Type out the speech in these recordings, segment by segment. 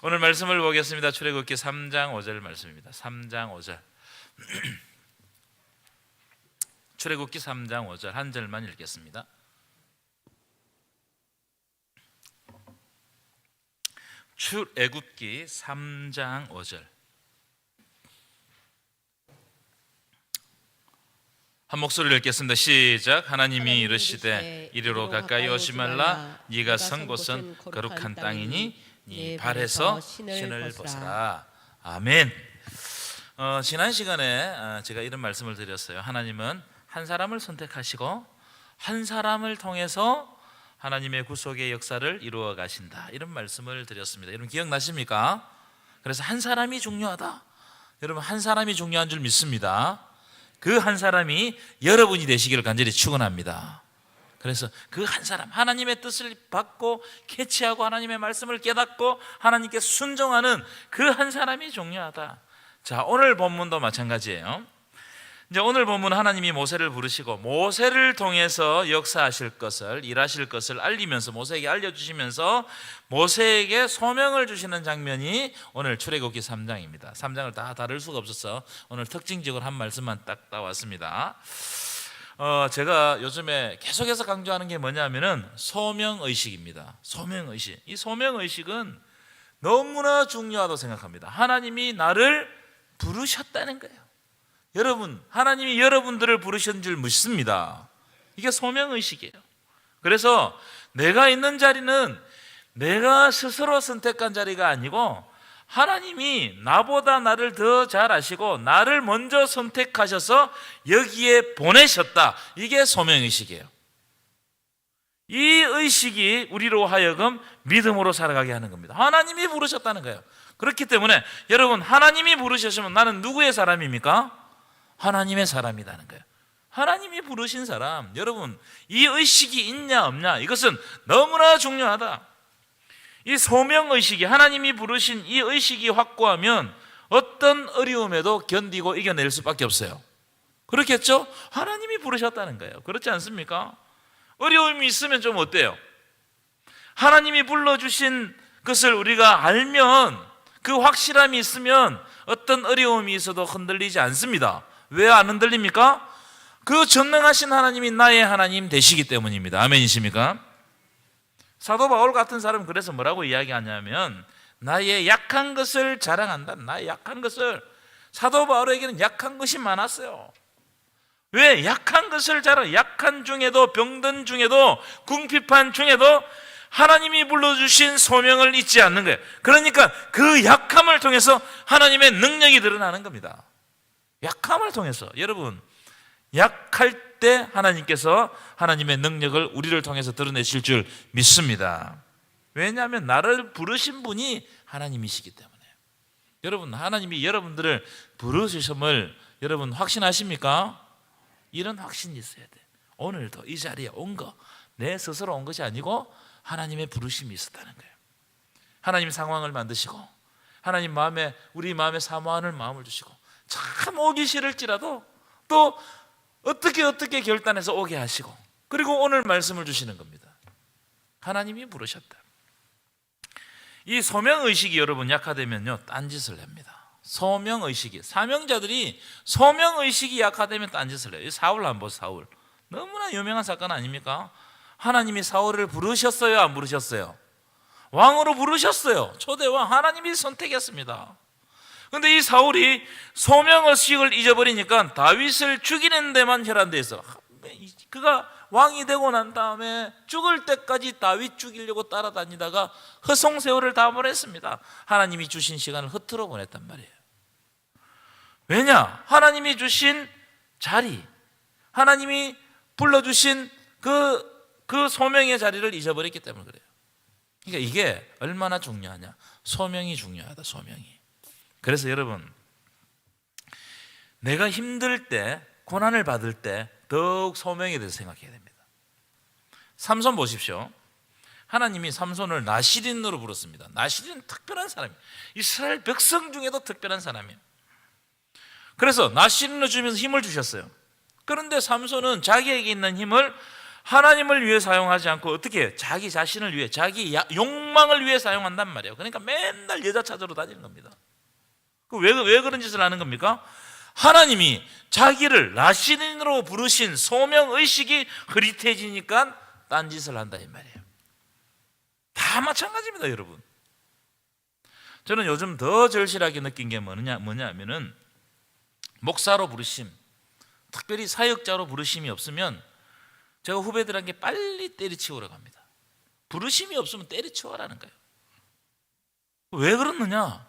오늘 말씀을 보겠습니다. 출애굽기 3장 5절 말씀입니다. 3장 5절. 출애굽기 3장 5절 한 절만 읽겠습니다. 출애굽기 3장 5절. 한 목소리를 읽겠습니다. 시작. 하나님이 이르시되 이리로 가까이 오지 말라. 네가 선 곳은 거룩한 땅이니 네 발에서 신을 벗어라. 아멘. 어, 지난 시간에 어, 제가 이런 말씀을 드렸어요. 하나님은 한 사람을 선택하시고 한 사람을 통해서 하나님의 구속의 역사를 이루어 가신다. 이런 말씀을 드렸습니다. 여러분 기억나십니까? 그래서 한 사람이 중요하다. 여러분 한 사람이 중요한 줄 믿습니다. 그 한 사람이 여러분이 되시기를 간절히 축원합니다. 그래서 그 한 사람 하나님의 뜻을 받고 캐치하고 하나님의 말씀을 깨닫고 하나님께 순종하는 그 한 사람이 중요하다. 자, 오늘 본문도 마찬가지예요. 이제 오늘 본문 하나님이 모세를 부르시고 모세를 통해서 역사하실 것을 일하실 것을 알리면서 모세에게 알려 주시면서 모세에게 소명을 주시는 장면이 오늘 출애굽기 3장입니다. 3장을 다 다룰 수가 없어서 오늘 특징적으로 한 말씀만 딱 따왔습니다. 어, 제가 요즘에 계속해서 강조하는 게 뭐냐면은 소명 의식입니다. 소명 의식. 이 소명 의식은 너무나 중요하다고 생각합니다. 하나님이 나를 부르셨다는 거예요. 여러분, 하나님이 여러분들을 부르신 줄 믿습니다. 이게 소명 의식이에요. 그래서 내가 있는 자리는 내가 스스로 선택한 자리가 아니고 하나님이 나보다 나를 더 잘 아시고 나를 먼저 선택하셔서 여기에 보내셨다. 이게 소명 의식이에요. 이 의식이 우리로 하여금 믿음으로 살아가게 하는 겁니다. 하나님이 부르셨다는 거예요. 그렇기 때문에 여러분 하나님이 부르셨으면 나는 누구의 사람입니까? 하나님의 사람이라는 거예요. 하나님이 부르신 사람, 여러분 이 의식이 있냐 없냐 이것은 너무나 중요하다. 이 소명 의식이 하나님이 부르신 이 의식이 확고하면 어떤 어려움에도 견디고 이겨낼 수밖에 없어요. 그렇겠죠? 하나님이 부르셨다는 거예요. 그렇지 않습니까? 어려움이 있으면 좀 어때요? 하나님이 불러주신 것을 우리가 알면 그 확실함이 있으면 어떤 어려움이 있어도 흔들리지 않습니다. 왜 안 흔들립니까? 그 전능하신 하나님이 나의 하나님 되시기 때문입니다. 아멘이십니까? 사도 바울 같은 사람은 그래서 뭐라고 이야기하냐면 나의 약한 것을 자랑한다. 나의 약한 것을 사도 바울에게는 약한 것이 많았어요. 왜 약한 것을 자랑? 약한 중에도 병든 중에도 궁핍한 중에도 하나님이 불러주신 소명을 잊지 않는 거예요. 그러니까 그 약함을 통해서 하나님의 능력이 드러나는 겁니다. 약함을 통해서 여러분 약할 때 하나님께서 하나님의 능력을 우리를 통해서 드러내실 줄 믿습니다. 왜냐하면 나를 부르신 분이 하나님이시기 때문에. 여러분 하나님이 여러분들을 부르셨음을 여러분 확신하십니까? 이런 확신이 있어야 돼. 오늘도 이 자리에 온 거 내 스스로 온 것이 아니고 하나님의 부르심이 있었다는 거예요. 하나님 상황을 만드시고 하나님 마음에 우리 마음에 사모하는 마음을 주시고 참 오기 싫을지라도 또 어떻게 어떻게 결단해서 오게 하시고 그리고 오늘 말씀을 주시는 겁니다. 하나님이 부르셨다. 이 소명 의식이 여러분 약화되면요 딴짓을 합니다. 소명 의식이 사명자들이 소명 의식이 약화되면 딴짓을 해요. 이 사울 한번. 사울 너무나 유명한 사건 아닙니까? 하나님이 사울을 부르셨어요, 안 부르셨어요? 왕으로 부르셨어요. 초대왕 하나님이 선택했습니다. 근데 이 사울이 소명 의식을 잊어버리니까 다윗을 죽이는 데만 혈안돼 있어. 그가 왕이 되고 난 다음에 죽을 때까지 다윗 죽이려고 따라다니다가 허송 세월을 다 보냈습니다. 하나님이 주신 시간을 허투루 보냈단 말이에요. 왜냐? 하나님이 주신 자리, 하나님이 불러주신 그, 그 소명의 자리를 잊어버렸기 때문에 그래요. 그러니까 이게 얼마나 중요하냐? 소명이 중요하다, 소명이. 그래서 여러분, 내가 힘들 때, 고난을 받을 때 더욱 소명에 대해서 생각해야 됩니다. 삼손 보십시오. 하나님이 삼손을 나시린으로 부르습니다. 나시린은 특별한 사람이에요. 이스라엘 백성 중에도 특별한 사람이에요. 그래서 나시린을 주면서 힘을 주셨어요. 그런데 삼손은 자기에게 있는 힘을 하나님을 위해 사용하지 않고 어떻게 자기 자신을 위해 자기 야- 욕망을 위해 사용한단 말이에요. 그러니까 맨날 여자 찾으러 다니는 겁니다. 그왜 왜 그런 짓을 하는 겁니까? 하나님이 자기를 라시딘으로 부르신 소명 의식이 흐릿해지니까 딴 짓을 한다 이 말이에요. 다 마찬가지입니다, 여러분. 저는 요즘 더 절실하게 느낀 게 뭐냐 뭐냐면은 목사로 부르심, 특별히 사역자로 부르심이 없으면 제가 후배들에게 빨리 때리치우러 갑니다. 부르심이 없으면 때리치워라는 거예요. 왜 그러느냐?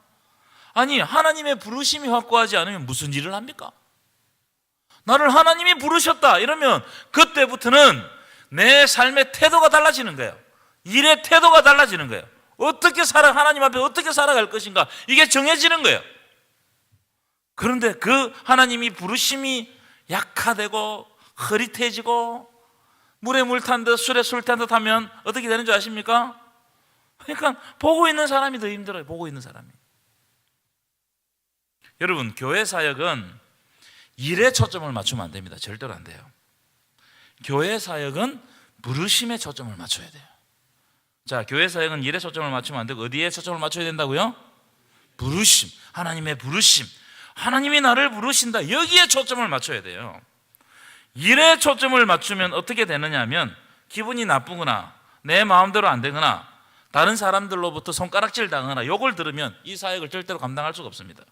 아니 하나님의 부르심이 확고하지 않으면 무슨 일을 합니까? 나를 하나님이 부르셨다 이러면 그때부터는 내 삶의 태도가 달라지는 거예요. 일의 태도가 달라지는 거예요. 어떻게 살아 하나님 앞에 어떻게 살아갈 것인가 이게 정해지는 거예요. 그런데 그 하나님이 부르심이 약화되고 흐릿해지고 물에 물 탄 듯 술에 술 탄 듯 하면 어떻게 되는 줄 아십니까? 그러니까 보고 있는 사람이 더 힘들어요. 보고 있는 사람이. 여러분 교회 사역은 일에 초점을 맞추면 안 됩니다. 절대로 안 돼요. 교회 사역은 부르심에 초점을 맞춰야 돼요. 자, 교회 사역은 일에 초점을 맞추면 안 되고 어디에 초점을 맞춰야 된다고요? 부르심, 하나님의 부르심. 하나님이 나를 부르신다. 여기에 초점을 맞춰야 돼요. 일에 초점을 맞추면 어떻게 되느냐 하면 기분이 나쁘거나 내 마음대로 안 되거나 다른 사람들로부터 손가락질 당하거나 욕을 들으면 이 사역을 절대로 감당할 수가 없습니다.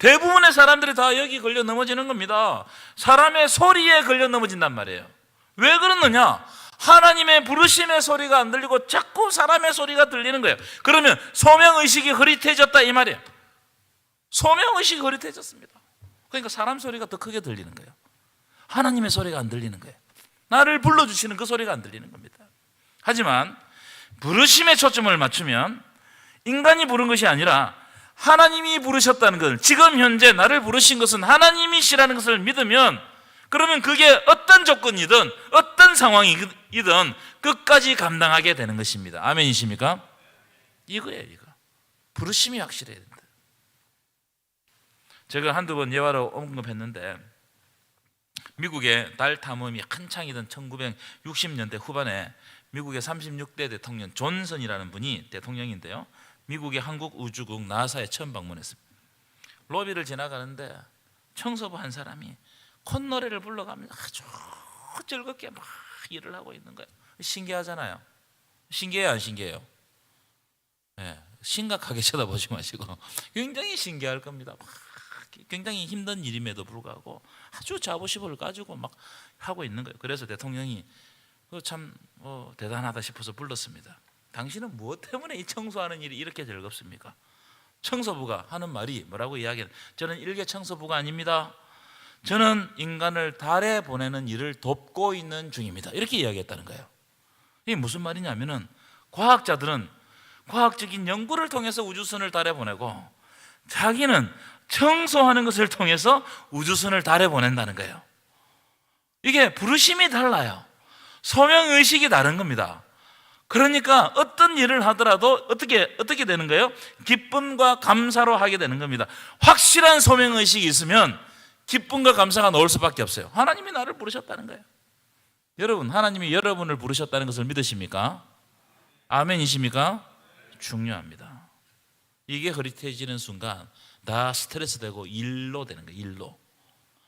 대부분의 사람들이 다 여기 걸려 넘어지는 겁니다. 사람의 소리에 걸려 넘어진단 말이에요. 왜 그러느냐? 하나님의 부르심의 소리가 안 들리고 자꾸 사람의 소리가 들리는 거예요. 그러면 소명의식이 흐릿해졌다 이 말이에요. 소명의식이 흐릿해졌습니다. 그러니까 사람 소리가 더 크게 들리는 거예요. 하나님의 소리가 안 들리는 거예요. 나를 불러주시는 그 소리가 안 들리는 겁니다. 하지만 부르심에 초점을 맞추면 인간이 부른 것이 아니라 하나님이 부르셨다는 것을 지금 현재 나를 부르신 것은 하나님이시라는 것을 믿으면 그러면 그게 어떤 조건이든 어떤 상황이든 끝까지 감당하게 되는 것입니다. 아멘이십니까? 이거예요, 이거. 부르심이 확실해야 된다. 제가 한두 번 예화로 언급했는데 미국의 달 탐험이 한창이던 1960년대 후반에 미국의 36대 대통령 존슨이라는 분이 대통령인데요. 미국의 한국 우주국 나사에 처음 방문했습니다. 로비를 지나가는데 청소부 한 사람이 콧노래를 불러가면서 아주 즐겁게 막 일을 하고 있는 거예요. 신기하잖아요. 신기해요, 안 신기해요? 네, 심각하게 쳐다보지 마시고 굉장히 신기할 겁니다. 막 굉장히 힘든 일임에도 불구하고 아주 자부심을 가지고 막 하고 있는 거예요. 그래서 대통령이 그참 어, 대단하다 싶어서 불렀습니다. 당신은 무엇 때문에 이 청소하는 일이 이렇게 즐겁습니까? 청소부가 하는 말이 뭐라고 이야기하는 저는 일개 청소부가 아닙니다. 저는 인간을 달에 보내는 일을 돕고 있는 중입니다. 이렇게 이야기했다는 거예요. 이게 무슨 말이냐면은 과학자들은 과학적인 연구를 통해서 우주선을 달에 보내고 자기는 청소하는 것을 통해서 우주선을 달에 보낸다는 거예요. 이게 부르심이 달라요. 소명 의식이 다른 겁니다. 그러니까 어떤 일을 하더라도 어떻게 어떻게 되는 거예요? 기쁨과 감사로 하게 되는 겁니다. 확실한 소명 의식이 있으면 기쁨과 감사가 나올 수밖에 없어요. 하나님이 나를 부르셨다는 거예요. 여러분, 하나님이 여러분을 부르셨다는 것을 믿으십니까? 아멘이십니까? 중요합니다. 이게 흐릿해지는 순간 다 스트레스 되고 일로 되는 거예요. 일로.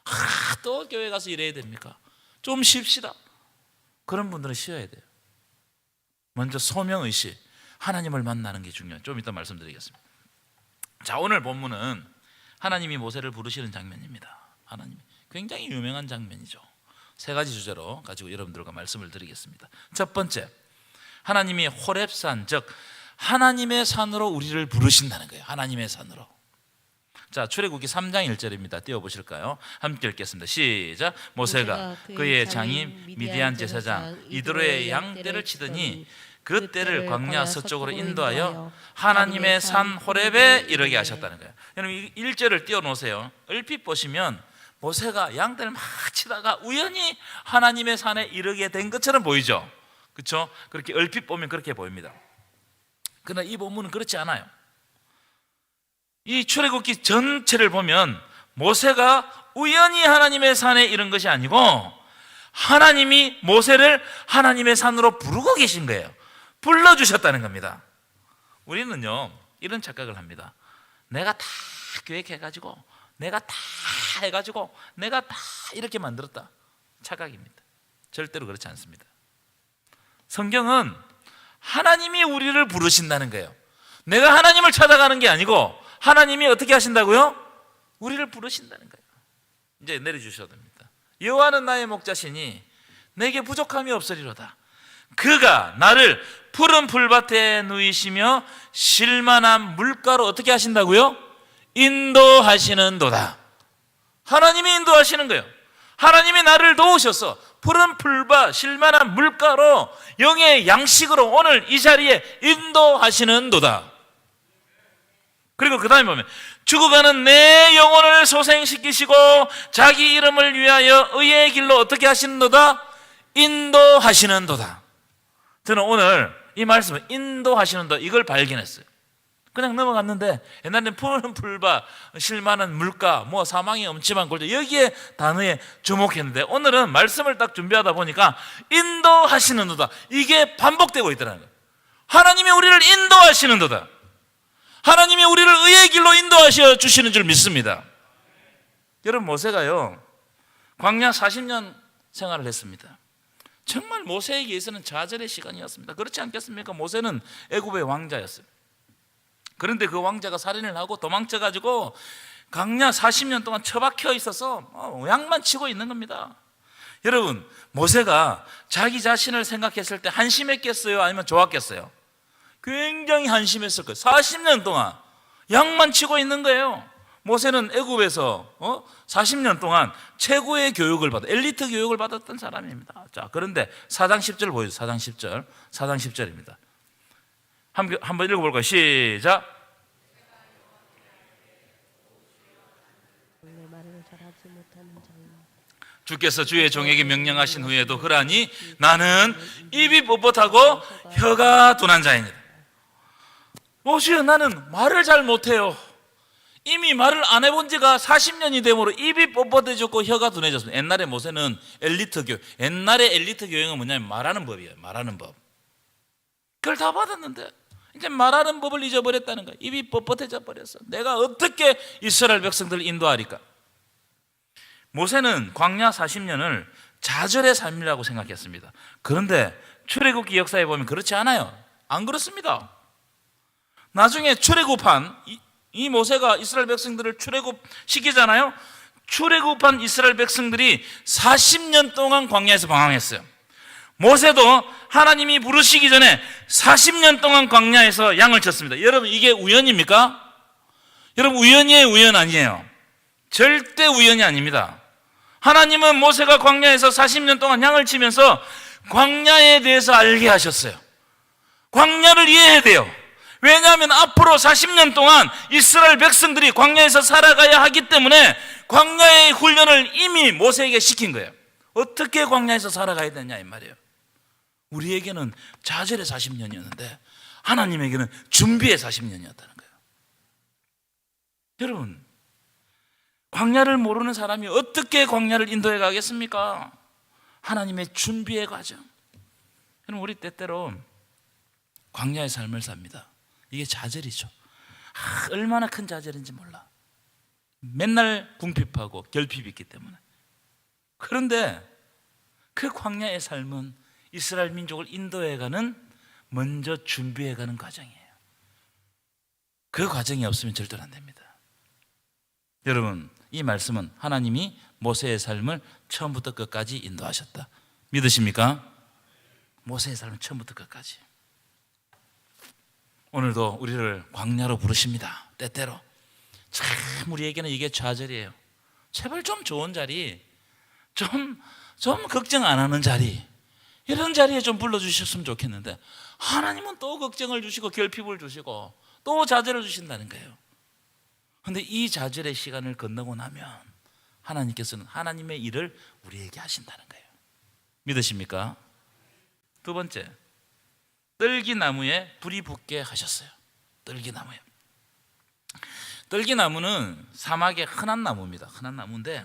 아, 또 교회 가서 일해야 됩니까? 좀 쉽시다. 그런 분들은 쉬어야 돼요. 먼저 소명의식, 하나님을 만나는 게 중요해요. 좀 이따 말씀드리겠습니다. 자, 오늘 본문은 하나님이 모세를 부르시는 장면입니다. 하나님 굉장히 유명한 장면이죠. 세 가지 주제로 가지고 여러분들과 말씀을 드리겠습니다. 첫 번째, 하나님이 호렙산 즉 하나님의 산으로 우리를 부르신다는 거예요. 하나님의 산으로. 자, 출애굽기 3장 1절입니다. 띄워 보실까요? 함께 읽겠습니다. 시작. 모세가 그의 장인 미디안 제사장 이드로의 양 떼를 치더니 그 떼를 광야 서쪽으로 인도하여 하나님의 산 호렙에 이르게 하셨다는 거예요. 여러분 이 1절을 띄워 놓으세요. 얼핏 보시면 모세가 양떼를 막 치다가 우연히 하나님의 산에 이르게 된 것처럼 보이죠. 그렇죠? 그렇게 얼핏 보면 그렇게 보입니다. 그러나 이 본문은 그렇지 않아요. 이 출애굽기 전체를 보면 모세가 우연히 하나님의 산에 이른 것이 아니고 하나님이 모세를 하나님의 산으로 부르고 계신 거예요. 불러 주셨다는 겁니다. 우리는요, 이런 착각을 합니다. 내가 다 계획해가지고, 내가 다 해가지고, 내가 다 이렇게 만들었다. 착각입니다. 절대로 그렇지 않습니다. 성경은 하나님이 우리를 부르신다는 거예요. 내가 하나님을 찾아가는 게 아니고, 하나님이 어떻게 하신다고요? 우리를 부르신다는 거예요. 이제 내려주셔야 됩니다. 여호와는 나의 목자시니 내게 부족함이 없으리로다. 그가 나를 푸른 풀밭에 누이시며 실만한 물가로 어떻게 하신다고요? 인도하시는도다. 하나님이 인도하시는 거예요. 하나님이 나를 도우셔서 푸른 풀밭, 실만한 물가로 영의 양식으로 오늘 이 자리에 인도하시는도다. 그리고 그 다음에 보면 죽어가는 내 영혼을 소생시키시고 자기 이름을 위하여 의의 길로 어떻게 하시는도다? 인도하시는도다. 저는 오늘 이 말씀을 인도하시는도다 이걸 발견했어요. 그냥 넘어갔는데 옛날에는 푸른 풀밭, 실만한 물가, 뭐 사망이 엄침한 골조 여기에 단어에 주목했는데 오늘은 말씀을 딱 준비하다 보니까 인도하시는도다 이게 반복되고 있더라는 거예요. 하나님이 우리를 인도하시는도다. 하나님이 우리를 의의 길로 인도하셔 주시는 줄 믿습니다. 여러분 모세가요 광야 40년 생활을 했습니다. 정말 모세에게 있어는 좌절의 시간이었습니다. 그렇지 않겠습니까? 모세는 애굽의 왕자였어요. 그런데 그 왕자가 살인을 하고 도망쳐 가지고 광야 40년 동안 처박혀 있어서 어, 양만 치고 있는 겁니다. 여러분 모세가 자기 자신을 생각했을 때 한심했겠어요? 아니면 좋았겠어요? 굉장히 한심했을 거예요. 40년 동안 양만 치고 있는 거예요. 모세는 애굽에서 어? 40년 동안 최고의 교육을 받아 엘리트 교육을 받았던 사람입니다. 자, 그런데 4장 10절 보여주세요. 4장 10절. 4장 10절입니다. 한번 한번 읽어 볼까요? 시작. 주께서 주의 종에게 명령하신 후에도 그러니 나는 입이 뻣뻣하고 혀가 둔한 자입니다. 모시여 나는 말을 잘 못해요. 이미 말을 안 해본 지가 40년이 되므로 입이 뻣뻣해졌고 혀가 둔해졌습니다. 옛날에 모세는 엘리트 교육, 옛날에 엘리트 교육은 뭐냐면 말하는 법이에요. 말하는 법. 그걸 다 받았는데 이제 말하는 법을 잊어버렸다는 거야. 입이 뻣뻣해져 버렸어. 내가 어떻게 이스라엘 백성들을 인도하리까? 모세는 광야 40년을 좌절의 삶이라고 생각했습니다. 그런데 출애굽기 역사에 보면 그렇지 않아요. 안 그렇습니다. 나중에 출애굽한 이, 이 모세가 이스라엘 백성들을 출애굽 시키잖아요. 출애굽한 이스라엘 백성들이 40년 동안 광야에서 방황했어요. 모세도 하나님이 부르시기 전에 40년 동안 광야에서 양을 쳤습니다. 여러분 이게 우연입니까? 여러분 우연이에요, 우연 아니에요? 절대 우연이 아닙니다. 하나님은 모세가 광야에서 40년 동안 양을 치면서 광야에 대해서 알게 하셨어요. 광야를 이해해야 돼요. 왜냐하면 앞으로 40년 동안 이스라엘 백성들이 광야에서 살아가야 하기 때문에 광야의 훈련을 이미 모세에게 시킨 거예요. 어떻게 광야에서 살아가야 되냐 이 말이에요. 우리에게는 좌절의 40년이었는데 하나님에게는 준비의 40년이었다는 거예요. 여러분, 광야를 모르는 사람이 어떻게 광야를 인도해 가겠습니까? 하나님의 준비의 과정. 여러분, 우리 때때로 광야의 삶을 삽니다. 이게 좌절이죠. 아, 얼마나 큰 좌절인지 몰라. 맨날 궁핍하고 결핍이 있기 때문에. 그런데 그 광야의 삶은 이스라엘 민족을 인도해가는 먼저 준비해가는 과정이에요. 그 과정이 없으면 절대로 안 됩니다. 여러분, 이 말씀은 하나님이 모세의 삶을 처음부터 끝까지 인도하셨다. 믿으십니까? 모세의 삶은 처음부터 끝까지. 오늘도 우리를 광야로 부르십니다. 때때로. 참 우리에게는 이게 좌절이에요. 제발 좀 좋은 자리, 좀, 좀 걱정 안 하는 자리, 이런 자리에 좀 불러주셨으면 좋겠는데, 하나님은 또 걱정을 주시고 결핍을 주시고 또 좌절을 주신다는 거예요. 근데 이 좌절의 시간을 건너고 나면 하나님께서는 하나님의 일을 우리에게 하신다는 거예요. 믿으십니까? 두 번째, 떨기나무에 불이 붙게 하셨어요. 떨기나무에. 떨기나무는 사막의 흔한 나무입니다. 흔한 나무인데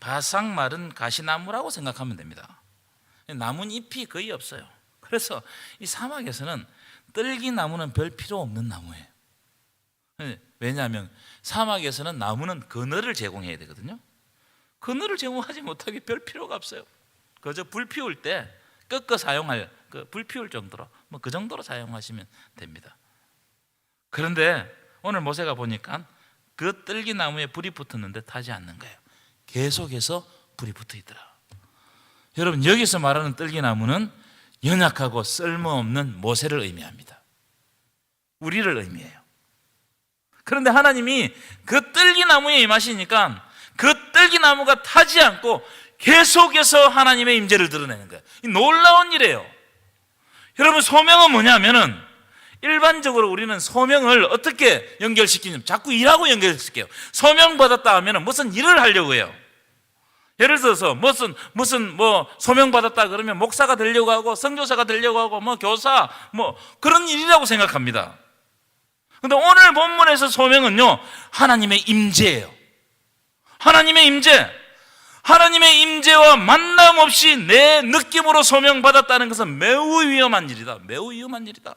바싹 마른 가시나무라고 생각하면 됩니다. 나무 잎이 거의 없어요. 그래서 이 사막에서는 뜰기 나무는 별 필요 없는 나무예요. 네, 왜냐하면 사막에서는 나무는 그늘을 제공해야 되거든요. 그늘을 제공하지 못하게 별 필요가 없어요. 그저 불 피울 때 꺾어 사용할 그불 피울 정도로 뭐 그 정도로 사용하시면 됩니다. 그런데 오늘 모세가 보니까 그 뜰기 나무에 불이 붙었는데 타지 않는 거예요. 계속해서 불이 붙어 있더라. 여러분 여기서 말하는 뜰기 나무는 연약하고 쓸모없는 모세를 의미합니다. 우리를 의미해요. 그런데 하나님이 그 뜰기 나무에 임하시니까 그 뜰기 나무가 타지 않고 계속해서 하나님의 임재를 드러내는 거예요. 이 놀라운 일이에요. 여러분 소명은 뭐냐면은 일반적으로 우리는 소명을 어떻게 연결시키냐면 자꾸 일하고 연결시켜요. 소명 받았다 하면은 무슨 일을 하려고 해요. 예를 들어서 무슨 무슨 뭐 소명 받았다 그러면 목사가 되려고 하고 선교사가 되려고 하고 뭐 교사 뭐 그런 일이라고 생각합니다. 근데 오늘 본문에서 소명은요 하나님의 임재예요. 하나님의 임재. 하나님의 임재와 만남 없이 내 느낌으로 소명 받았다는 것은 매우 위험한 일이다. 매우 위험한 일이다.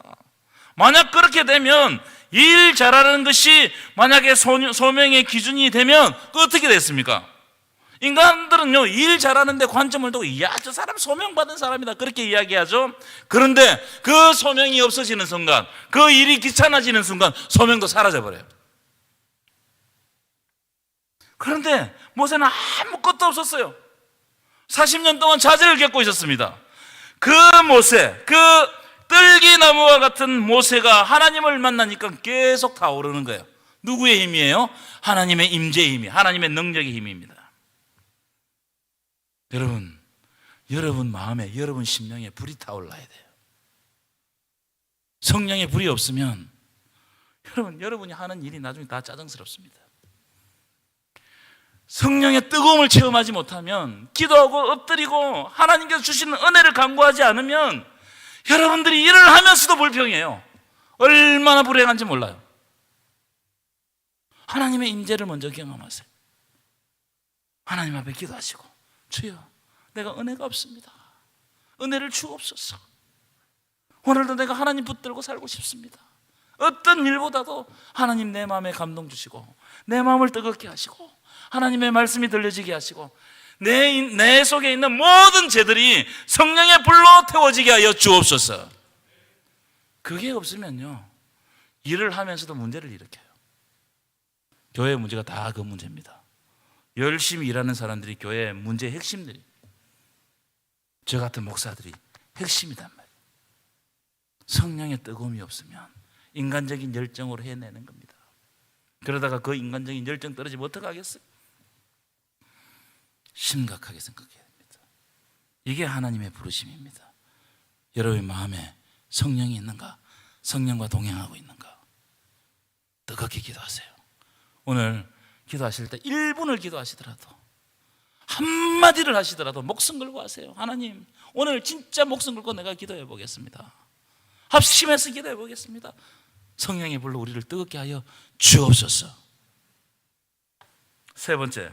만약 그렇게 되면 일 잘하는 것이 만약에 소- 소명의 기준이 되면 그 어떻게 됐습니까? 인간들은요 일 잘하는데 관점을 두고 야 저 사람 소명 받은 사람이다 그렇게 이야기하죠. 그런데 그 소명이 없어지는 순간, 그 일이 귀찮아지는 순간 소명도 사라져 버려요. 그런데 모세는 아무것도 없었어요. 40년 동안 자제를 겪고 있었습니다. 그 모세, 그 뜰기나무와 같은 모세가 하나님을 만나니까 계속 타오르는 거예요. 누구의 힘이에요? 하나님의 임재의 힘이, 하나님의 능력의 힘입니다. 여러분, 여러분 마음에, 여러분 심령에 불이 타올라야 돼요. 성령의 불이 없으면 여러분, 여러분이 하는 일이 나중에 다 짜증스럽습니다. 성령의 뜨거움을 체험하지 못하면 기도하고 엎드리고 하나님께서 주시는 은혜를 간구하지 않으면 여러분들이 일을 하면서도 불평해요. 얼마나 불행한지 몰라요. 하나님의 임재를 먼저 경험하세요. 하나님 앞에 기도하시고 주여 내가 은혜가 없습니다. 은혜를 주옵소서. 오늘도 내가 하나님 붙들고 살고 싶습니다. 어떤 일보다도 하나님 내 마음에 감동 주시고 내 마음을 뜨겁게 하시고 하나님의 말씀이 들려지게 하시고 내, 인- 내 속에 있는 모든 죄들이 성령의 불로 태워지게 하여 주옵소서. 그게 없으면요 일을 하면서도 문제를 일으켜요. 교회의 문제가 다 그 문제입니다. 열심히 일하는 사람들이 교회의 문제의 핵심들이 저 같은 목사들이 핵심이단 말이에요. 성령의 뜨거움이 없으면 인간적인 열정으로 해내는 겁니다. 그러다가 그 인간적인 열정 떨어지면 어떡하겠어요? 심각하게 생각해야 됩니다. 이게 하나님의 부르심입니다. 여러분의 마음에 성령이 있는가? 성령과 동행하고 있는가? 뜨겁게 기도하세요. 오늘 기도하실 때 1분을 기도하시더라도 한마디를 하시더라도 목숨 걸고 하세요. 하나님, 오늘 진짜 목숨 걸고 내가 기도해 보겠습니다. 합심해서 기도해 보겠습니다. 성령의 불로 우리를 뜨겁게 하여 주옵소서. 세 번째,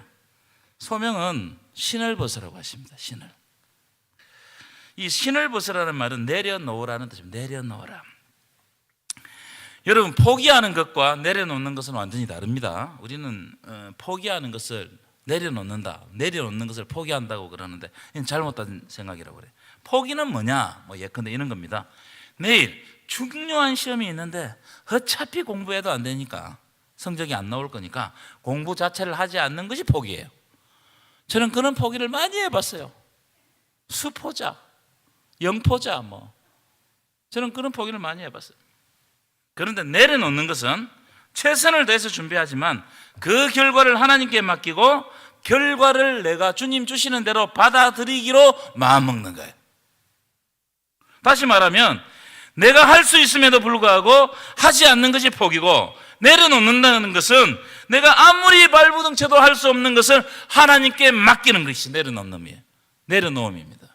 소명은 신을 벗으라고 하십니다. 신을. 이 신을 벗으라는 말은 내려놓으라는 뜻입니다. 내려놓으라. 여러분 포기하는 것과 내려놓는 것은 완전히 다릅니다. 우리는 어, 포기하는 것을 내려놓는다, 내려놓는 것을 포기한다고 그러는데 이건 잘못된 생각이라고 그래요. 포기는 뭐냐? 뭐 예컨대 이런 겁니다. 내일 중요한 시험이 있는데 어차피 공부해도 안 되니까 성적이 안 나올 거니까 공부 자체를 하지 않는 것이 포기예요. 저는 그런 포기를 많이 해봤어요. 수포자, 영포자 뭐 저는 그런 포기를 많이 해봤어요. 그런데 내려놓는 것은 최선을 다해서 준비하지만 그 결과를 하나님께 맡기고 결과를 내가 주님 주시는 대로 받아들이기로 마음먹는 거예요. 다시 말하면 내가 할 수 있음에도 불구하고 하지 않는 것이 포기고 내려놓는다는 것은 내가 아무리 발부둥쳐도 할 수 없는 것을 하나님께 맡기는 것이 내려놓음이에요. 내려놓음입니다.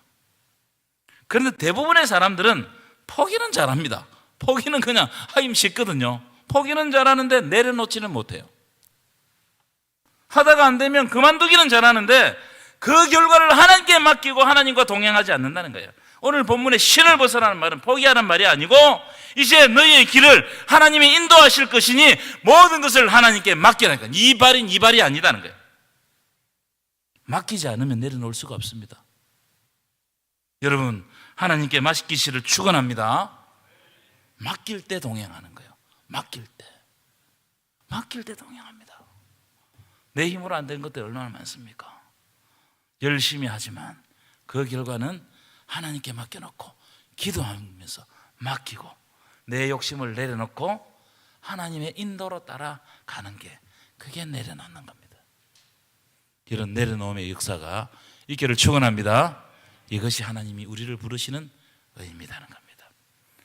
그런데 대부분의 사람들은 포기는 잘합니다. 포기는 그냥 하임 쉽거든요. 포기는 잘하는데 내려놓지는 못해요. 하다가 안 되면 그만두기는 잘하는데 그 결과를 하나님께 맡기고 하나님과 동행하지 않는다는 거예요. 오늘 본문에 신을 벗어라는 말은 포기하는 말이 아니고 이제 너희의 길을 하나님이 인도하실 것이니 모든 것을 하나님께 맡기라니까 이 발인 이 발이 아니다는 거예요. 맡기지 않으면 내려놓을 수가 없습니다. 여러분 하나님께 맡기시를 축원합니다. 맡길 때 동행하는 거예요. 맡길 때. 맡길 때 동행합니다. 내 힘으로 안 되는 것들이 얼마나 많습니까? 열심히 하지만 그 결과는 하나님께 맡겨놓고 기도하면서 맡기고 내 욕심을 내려놓고 하나님의 인도로 따라가는 게 그게 내려놓는 겁니다. 이런 내려놓음의 역사가 있기를 축원합니다. 이것이 하나님이 우리를 부르시는 의미라는 겁니다.